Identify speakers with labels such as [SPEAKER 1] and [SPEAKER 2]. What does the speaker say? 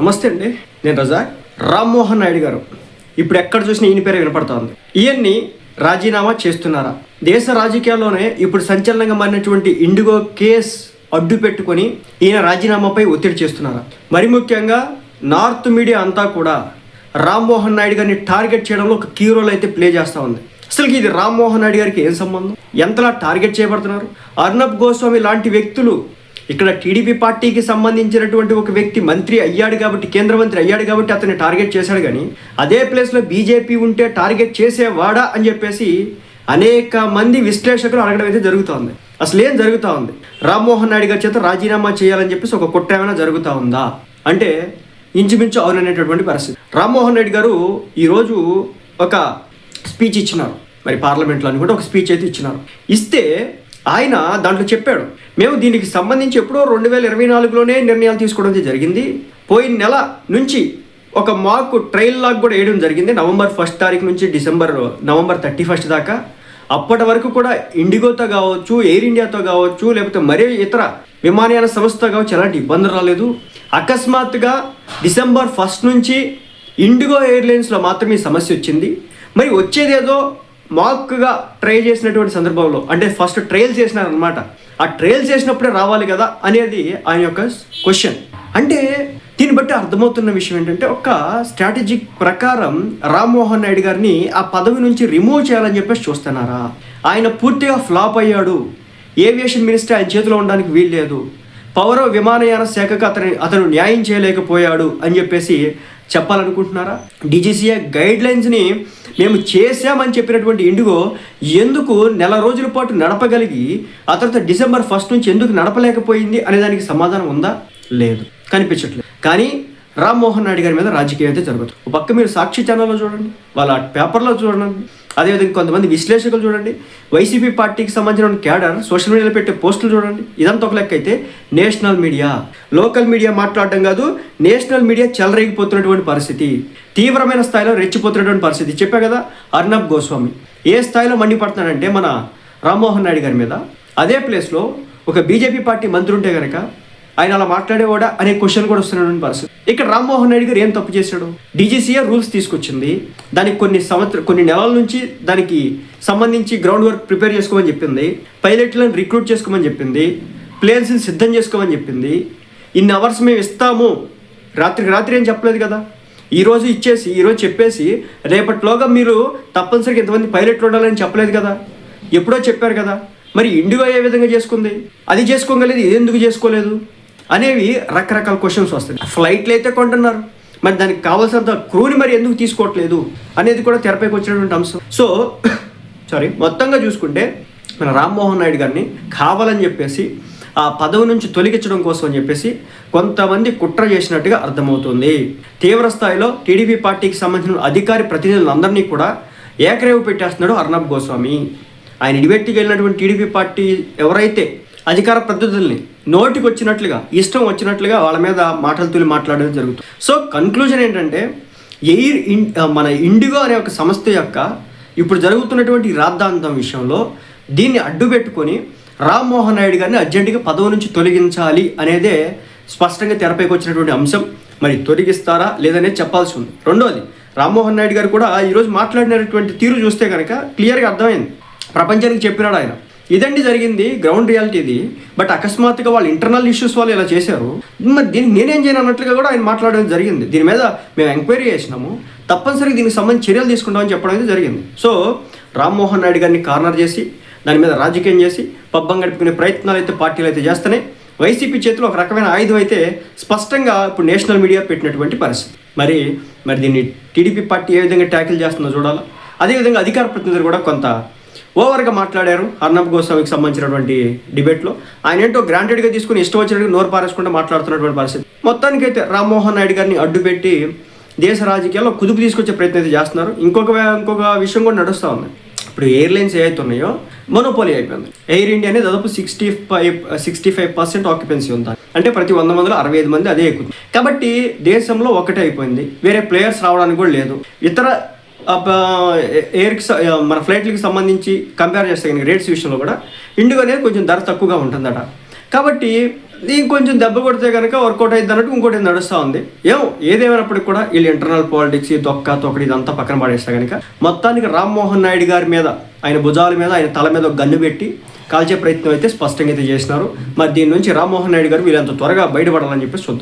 [SPEAKER 1] నమస్తే అండి నేను రజా. రామ్మోహన్ నాయుడు గారు. ఇప్పుడు ఎక్కడ చూసినా ఈయన పేరు వినపడుతోంది ఈయన్ని రాజీనామా చేస్తున్నారా? దేశ రాజకీయాల్లోనే ఇప్పుడు సంచలనంగా మారినటువంటి ఇండిగో కేస్ అడ్డు పెట్టుకొని ఈయన రాజీనామాపై ఒత్తిడి చేస్తున్నారా? మరి ముఖ్యంగా నార్త్ మీడియా అంతా కూడా రామ్మోహన్ నాయుడు గారిని టార్గెట్ చేయడంలో ఒక కీ రోల్ అయితే ప్లే చేస్తూ ఉంది. అసలుకి ఇది రామ్మోహన్ నాయుడు గారికి ఏం సంబంధం? ఎంతలా టార్గెట్ చేయబడుతున్నారు? అర్నబ్ గోస్వామి లాంటి వ్యక్తులు ఇక్కడ టీడీపీ పార్టీకి సంబంధించినటువంటి ఒక వ్యక్తి మంత్రి అయ్యాడు కాబట్టి కేంద్ర మంత్రి అయ్యాడు కాబట్టి అతన్ని టార్గెట్ చేశాడు కానీ అదే ప్లేస్లో బీజేపీ ఉంటే టార్గెట్ చేసేవాడా అని చెప్పేసి అనేక మంది విశ్లేషకులు అడగడం అయితే జరుగుతోంది అసలు ఏం జరుగుతూ ఉంది? రామ్మోహన్ నాయుడు గారి చేత రాజీనామా చేయాలని చెప్పేసి ఒక కుట్ర ఏమైనా జరుగుతూ ఉందా? అంటే ఇంచుమించు అవుననేటటువంటి పరిస్థితి. రామ్మోహన్ రెడ్డి గారు ఈరోజు ఒక స్పీచ్ ఇచ్చినారు. మరి పార్లమెంట్లో అని కూడా ఒక స్పీచ్ అయితే ఇచ్చినారు. ఇస్తే ఆయన దాంట్లో చెప్పాడు మేము దీనికి సంబంధించి ఎప్పుడో రెండు వేల ఇరవై నాలుగులోనే నిర్ణయాలు తీసుకోవడం జరిగింది. పోయిన నెల నుంచి ఒక మాకు ట్రైల్ లాగ్ కూడా వేయడం జరిగింది. నవంబర్ ఫస్ట్ తారీఖు నుంచి డిసెంబర్ నవంబర్ థర్టీ ఫస్ట్ దాకా. అప్పటి వరకు కూడా ఇండిగోతో కావచ్చు ఎయిర్ ఇండియాతో కావచ్చు లేకపోతే మరే ఇతర విమానయాన సంస్థ కావచ్చు ఎలాంటి ఇబ్బంది రాలేదు. అకస్మాత్తుగా డిసెంబర్ ఫస్ట్ నుంచి ఇండిగో ఎయిర్లైన్స్లో మాత్రమే సమస్య వచ్చింది. మరి వచ్చేదేదో మాక్గా ట్రై చేసినటువంటి సందర్భంలో అంటే ఫస్ట్ ట్రయల్ చేసినారనమాట ఆ ట్రయల్ చేసినప్పుడే రావాలి కదా అనేది ఆయన యొక్క క్వశ్చన్ అంటే దీన్ని బట్టి అర్థమవుతున్న విషయం ఏంటంటే ఒక స్ట్రాటజిక్ ప్రకారం రామ్మోహన్ నాయుడు గారిని ఆ పదవి నుంచి రిమూవ్ చేయాలని చెప్పేసి చూస్తున్నారా? ఆయన పూర్తిగా ఫ్లాప్ అయ్యాడు. ఏవియేషన్ మినిస్టర్ ఆయన చేతిలో ఉండడానికి వీల్లేదు. పౌర విమానయాన శాఖకు అతని అతను న్యాయం చేయలేకపోయాడు అని చెప్పేసి చెప్పాలనుకుంటున్నారా? డీజీసీఏ గైడ్ లైన్స్ని మేము చేశామని చెప్పినటువంటి ఇండిగో ఎందుకు నెల రోజుల పాటు నడపగలిగి ఆ తర్వాత డిసెంబర్ ఫస్ట్ నుంచి ఎందుకు నడపలేకపోయింది అనే దానికి సమాధానం ఉందా? లేదు. కనిపించట్లేదు. కానీ రామ్మోహన్ నాయుడు గారి మీద రాజకీయం అయితే జరుగుతుంది ఒక పక్క మీరు సాక్షి ఛానల్లో చూడండి వాళ్ళ పేపర్లో చూడండి. అదేవిధంగా కొంతమంది విశ్లేషకులు చూడండి వైసీపీ పార్టీకి సంబంధించిన క్యాడర్ సోషల్ మీడియాలో పెట్టే పోస్టులు చూడండి ఇదంతా ఒక లెక్క అయితే నేషనల్ మీడియా. లోకల్ మీడియా మాట్లాడడం కాదు నేషనల్ మీడియా చెలరేగిపోతున్నటువంటి పరిస్థితి తీవ్రమైన స్థాయిలో రెచ్చిపోతున్నటువంటి పరిస్థితి. చెప్పా కదా అర్నబ్ గోస్వామి. ఏ స్థాయిలో మండిపడుతున్నాడంటే మన రామ్మోహన్ నాయుడు గారి మీద. అదే ప్లేస్లో ఒక బీజేపీ పార్టీ మంత్రి ఉంటే కనుక ఆయన అలా మాట్లాడేవాడా అనే క్వశ్చన్ కూడా వస్తున్నాడు పరిస్థితి ఇక్కడ రామ్మోహన్ నాయుడు గారు ఏం తప్పు చేశాడు? డీజీసీఏ రూల్స్ తీసుకొచ్చింది. దానికి కొన్ని సంవత్సరం కొన్ని నెలల నుంచి దానికి సంబంధించి గ్రౌండ్ వర్క్ ప్రిపేర్ చేసుకోమని చెప్పింది. పైలట్లను రిక్రూట్ చేసుకోమని చెప్పింది. ప్లేన్స్ని సిద్ధం చేసుకోమని చెప్పింది. ఇన్ని అవర్స్ మేము ఇస్తాము. రాత్రికి రాత్రి ఏం చెప్పలేదు కదా? ఈరోజు ఇచ్చేసి ఈరోజు చెప్పేసి రేపటిలోగా మీరు తప్పనిసరిగా ఇంతమంది పైలట్లు ఉండాలని చెప్పలేదు కదా? ఎప్పుడో చెప్పారు కదా? మరి ఇండిగో ఏ విధంగా చేసుకుంది? అది చేసుకోగలేదు ఇది ఎందుకు చేసుకోలేదు? అనేవి రకరకాల క్వశ్చన్స్ వస్తాయి. ఫ్లైట్లు అయితే కొంటున్నారు. మరి దానికి కావాల్సినంత క్రూని మరి ఎందుకు తీసుకోవట్లేదు అనేది కూడా తెరపైకి వచ్చినటువంటి అంశం. సో సారీ మొత్తంగా చూసుకుంటే మన రామ్మోహన్ నాయుడు గారిని కావాలని చెప్పేసి ఆ పదవి నుంచి తొలగించడం కోసం అని చెప్పేసి కొంతమంది కుట్ర చేసినట్టుగా అర్థమవుతుంది. తీవ్ర స్థాయిలో టీడీపీ పార్టీకి సంబంధించిన అధికారి ప్రతినిధులందరినీ కూడా ఏకరేవు పెట్టేస్తున్నాడు అర్ణబ్ గోస్వామి. ఆయన ఇడివెట్టికి వెళ్ళినటువంటి టీడీపీ పార్టీ ఎవరైతే అధికార ప్రతినిధుల్ని నోటికి వచ్చినట్లుగా ఇష్టం వచ్చినట్లుగా వాళ్ళ మీద మాటలు తులి మాట్లాడడం జరుగుతుంది సో కన్క్లూజన్ ఏంటంటే ఎయిర్ ఇన్ మన ఇండిగో అనే ఒక సంస్థ యొక్క ఇప్పుడు జరుగుతున్నటువంటి రాద్ధాంతం విషయంలో దీన్ని అడ్డు పెట్టుకొని రామ్మోహన్ నాయుడు గారిని అర్జెంటుగా పదవి నుంచి తొలగించాలి అనేదే స్పష్టంగా తెరపైకి వచ్చినటువంటి అంశం. మరి తొలగిస్తారా లేదనేది చెప్పాల్సి ఉంది. రెండోది రామ్మోహన్ నాయుడు గారు కూడా ఈరోజు మాట్లాడినటువంటి తీరు చూస్తే కనుక క్లియర్గా అర్థమైంది. ప్రపంచానికి చెప్పినాడు ఆయన. ఇదండి జరిగింది గ్రౌండ్ రియాలిటీ ఇది బట్ అకస్మాత్తుగా వాళ్ళు ఇంటర్నల్ ఇష్యూస్ వాళ్ళు ఇలా చేశారు. మరి దీనికి నేనేం చేయను అన్నట్లుగా కూడా ఆయన మాట్లాడడం జరిగింది. దీని మీద మేము ఎంక్వైరీ చేసినాము. తప్పనిసరిగా దీనికి సంబంధించి చర్యలు తీసుకుంటామని చెప్పడం అయితే జరిగింది. సో రామ్మోహన్ నాయుడు గారిని కార్నర్ చేసి దాని మీద రాజకీయం చేసి పబ్బం గడుపుకునే ప్రయత్నాలు అయితే పార్టీలు అయితే చేస్తున్నాయి. వైసీపీ చేతిలో ఒక రకమైన ఆయుధం అయితే స్పష్టంగా ఇప్పుడు నేషనల్ మీడియా పెట్టినటువంటి పరిస్థితి. మరి మరి దీన్ని టీడీపీ పార్టీ ఏ విధంగా ట్యాకిల్ చేస్తుందో చూడాలా? అదేవిధంగా అధికార ప్రతినిధులు కూడా కొంత ఓవర్గా మాట్లాడారు అర్నబ్ గోస్వామికి సంబంధించినటువంటి డిబేట్లో. ఆయన ఏంటో గ్రాంటెడ్గా తీసుకుని ఇష్టం వచ్చినట్టు నోరు పారేసుకుంటూ మాట్లాడుతున్నటువంటి పరిస్థితి. మొత్తానికైతే రామ్మోహన్ నాయుడు గారిని అడ్డుపెట్టి దేశ రాజకీయాల్లో కుదుపు తీసుకొచ్చే ప్రయత్నం అయితే చేస్తున్నారు. ఇంకొక ఇంకొక విషయం కూడా నడుస్తూ ఉంది. ఇప్పుడు ఎయిర్లైన్స్ ఏవైతే ఉన్నాయో మనోపోలి అయిపోయింది. ఎయిర్ ఇండియా అనేది దాదాపు sixty five sixty five percent occupancy ఉంది. అంటే ప్రతి వంద మందిలో అరవై ఐదు మంది అదే ఎక్కువ కాబట్టి దేశంలో ఒకటే అయిపోయింది. వేరే ప్లేయర్స్ రావడానికి కూడా లేదు. ఇతర ఎయిర్కి మన ఫ్లైట్లకి సంబంధించి కంపేర్ చేస్తే కనుక రేట్స్ విషయంలో కూడా ఇండిగో అనేది కొంచెం ధర తక్కువగా ఉంటుందట. కాబట్టి ఇంకొంచెం దెబ్బ కొడితే కనుక వర్కౌట్ అయింది అన్నట్టు ఇంకోటి నడుస్తూ ఉంది. ఏమో ఏదేమైనప్పటికీ కూడా వీళ్ళు ఇంటర్నల్ పాలిటిక్స్ దొక్క తొక్కడి ఇదంతా పక్కన పడేస్తే కనుక మొత్తానికి రామ్మోహన్ నాయుడు గారి మీద ఆయన భుజాల మీద ఆయన తల మీద ఒక గన్ను పెట్టి కాల్చే ప్రయత్నం అయితే స్పష్టంగా అయితే చేసినారు. మరి దీని నుంచి రామ్మోహన్ నాయుడు గారు వీళ్ళంత త్వరగా బయటపడాలని చెప్పి చూద్దాం.